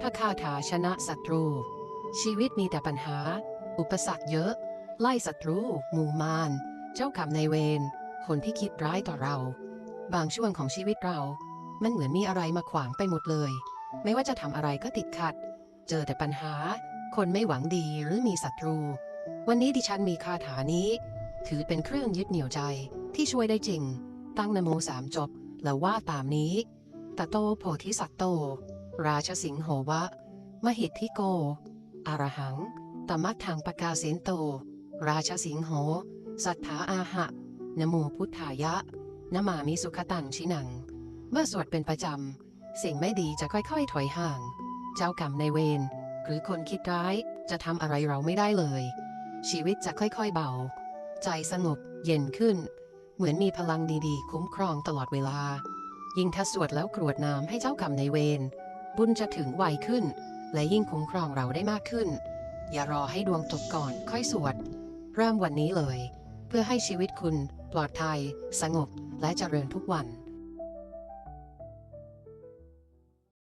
ถ้าคาถาชนะศัตรู ชีวิตมีแต่ปัญหา อุปสรรคเยอะ ไล่ศัตรู หมู่มาร เจ้ากรรมในายเวร คนที่คิดร้ายต่อเรา บางช่วงของชีวิตเรา มันเหมือนมีอะไรมาขวางไปหมดเลย ไม่ว่าจะทำอะไรก็ติดขัด เจอแต่ปัญหา คนไม่หวังดีหรือมีศัตรู วันนี้ดิฉันมีคาถานี้ ถือเป็นเครื่องยึดเหนี่ยวใจที่ช่วยได้จริง ตั้งนโมสามจบแล้วว่าตามนี้ตะโตโพธิสัตโต ราชสิงโหวะ มหิทธิโก อรหัง ตมัทถังปกาเสนโต ราชสิงโห สัทธาอาหะ นโมพุทธายะ นมามิสุขตังชินัง เมื่อสวดเป็นประจำ สิ่งไม่ดีจะค่อยๆ ถอยห่าง เจ้ากรรมในเวร หรือคนคิดร้ายจะทำอะไรเราไม่ได้เลย ชีวิตจะค่อยๆเบา ใจสงบเย็นขึ้น เหมือนมีพลังดีๆ คุ้มครองตลอดเวลา ยิ่งถ้าสวดแล้วกรวดน้ำให้เจ้ากรรมในเวร บุญจะถึงไวขึ้น และยิ่งคุ้มครองเราได้มากขึ้น อย่ารอให้ดวงตกก่อนค่อยสวด เริ่มวันนี้เลย เพื่อให้ชีวิตคุณปลอดภัย สงบ และเจริญทุกวัน